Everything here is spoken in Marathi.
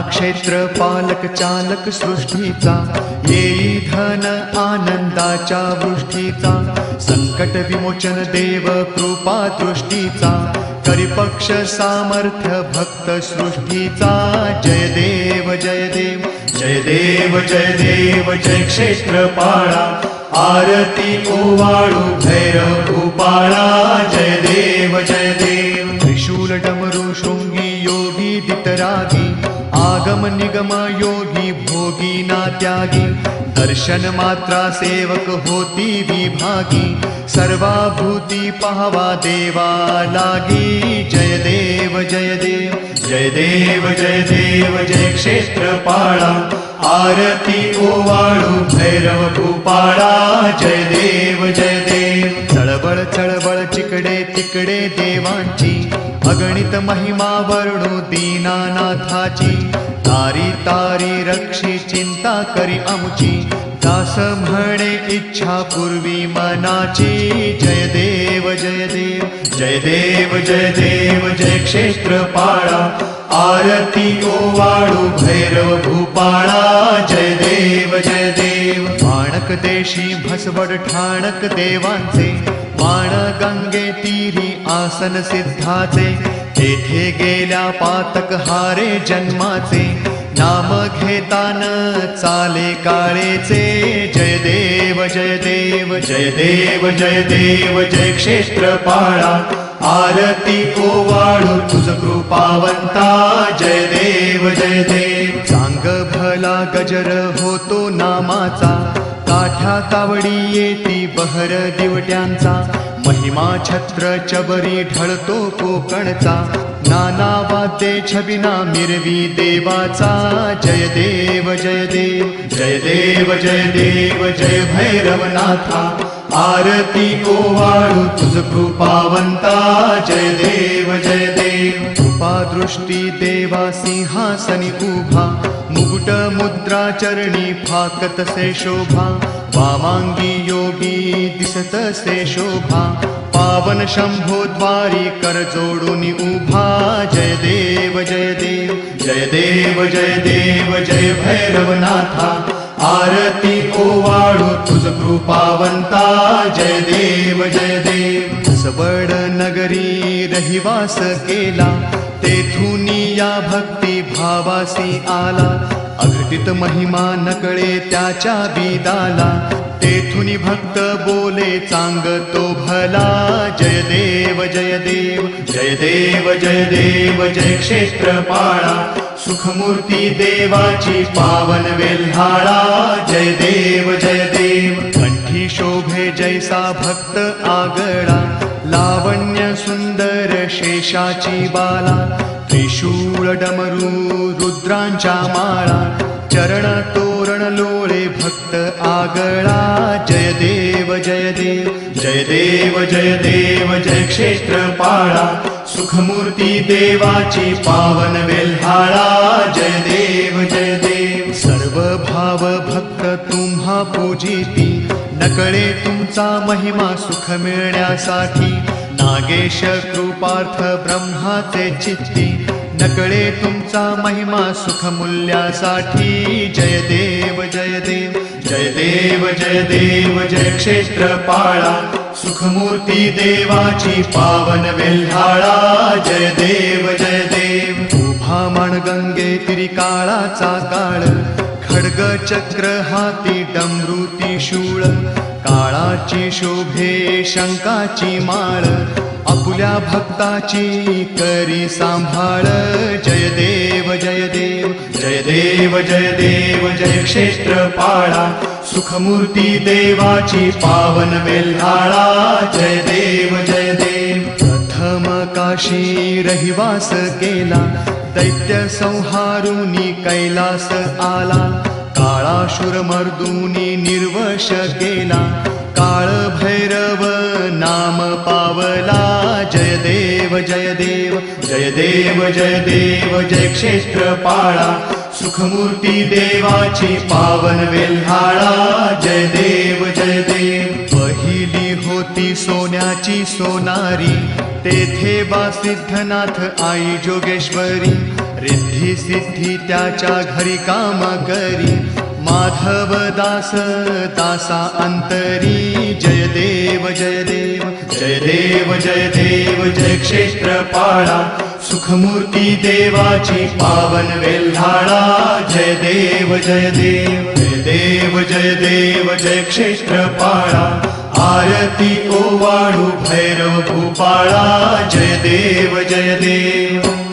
क्षेत्र पालक चालक सृष्टीचा येई धन आनंदाच्या वृष्टीचा संकट विमोचन देव कृपा दृष्टीचा करिपक्ष सामर्थ्य भक्त सृष्टीचा जय देव जय देव जय देव जय देव जय क्षेत्र पाळा आरती ओवाळू भैरव भूपाळा जय देव जय देव त्रिशूल डमरू शृंगी योगी दितरागी आगम निगम योगी भोगी ना त्यागी। दर्शन मात्रा सेवक होती विभागी। सर्वाभूती पाहवा देवा लागी। जय देव जय देव जय देव जय देव जय क्षेत्र पाडा आरती ओवाळू भैरव भूपाळा जय देव जय देव। चळबळ चळबळ चिकडे तिकडे देवांची। अगणित महिमा वर्णू दीनानाथाची. तारी तारी रक्षी चिंता करी आमची. दास म्हणे इच्छा पूर्वी मनाची. जय देव जय देव जय देव जय देव जय क्षेत्र पाळा आरती ओवाळू भैरव भूपाळा. जय देव जय देव. माणक देशी भसवड ठाणक देवांचे. बाण गंगे तीरी आसन सिद्धाचे तेथे गेल्या पातक हारे जन्माचे. नाम घेतान चाले काळेचे. जय देव जय देव जय देव जय देव जय क्षेत्र पाळा आरती ओवाळू तुझ कृपावंता. जय देव जय देव. सांग भला गजर होतो नामाचा. कावडी येती बहर दिवट्यांचा. महिमा छत्र चबरी ढळतो कोकणचा. नाना वाद्ये छबिना मिरवी देवाचा. जय देव जय देव जय देव जय देव जय भैरवनाथा. आरती ओवाळू तुझ कृपावंता. जय देव जय देव. कृपा दृष्टी देवा सिंहासनी उभा. मुकुट मुद्रा चरणी फाकत से शोभा वामांगी योगी दिसत से शोभा। पावन शंभो द्वारी कर जोडून उभा। जय देव जय देव जय देव जय देव जय भैरवनाथा। आरती ओवाळू तुझ कृपावंता। जय देव जय देव सबड नगरी रहिवास केला तेथून या भक्ती भावासी आला. अघटित महिमा नकळे त्याच्या बिदाला तेथून भक्त बोले चांग तो भला. जय देव जय देव जय देव जय देव जय क्षेत्र पाळा सुखमूर्ती देवाची पावन वेल्हाळा. जय देव जय देव. कंठी शोभे जैसा भक्त आगळा. सुंदर शेषाची बाला त्रिशूळ डमरू रुद्रांच्या माळा चरण तोरण लोळे भक्त आगळा। जय देव जय देव जय देव जय देव जय क्षेत्र पाळा सुखमूर्ती देवाची पावन वेल्हाळा। जय देव जय देव। सर्व भक्त तुम्हा पूजिती नकळे तुमचा महिमा सुख मिळण्यासाठी. नागेश कृपार्थ ब्रह्माचे चित्ती. नकळे तुमचा महिमा सुख मूल्यासाठी. जय देव जय देव जय देव जय देव जय क्षेत्र पाळा सुखमूर्ती देवाची पावन वेल्हाळा. जय देव जय देव. उभा माण गंगे तिरी काळाचा काळ. खड्ग चक्र हाती डमृती शूळ काळाची शोभे शंकाची माळ आपुल्या भक्ताची करी सांभाळ. जय देव जय देव जय देव जय देव जय क्षेत्र पाळा. सुखमूर्ती देवाची पावन वेल्हाळा जय देव जय काशी रहिवास केला दैत्य संहारुनी कैलास आला काळाशुर मर्दुनी निर्वश केला काळ भैरव नाम पावला जय देव जय देव जय देव जय देव जय क्षेत्र पाळा सुखमूर्ती देवाची पावन वेल्हाळा जय देव जय देव सोन्याची सोनारी तेथे बा सिद्धनाथ आई जोगेश्वरी. रिद्धी सिद्धी त्याच्या घरी काम करी. माधव दास दासा अंतरी. जय देव जय देव जय देव जय देव जय क्षेत्र पाळा सुखमूर्ती देवाची पावन वेल्हाळा. जय देव जय देव जय देव जय देव जय क्षेत्र पाळा आरती ओवाळू भैरव भूपाळा जय देव जय देव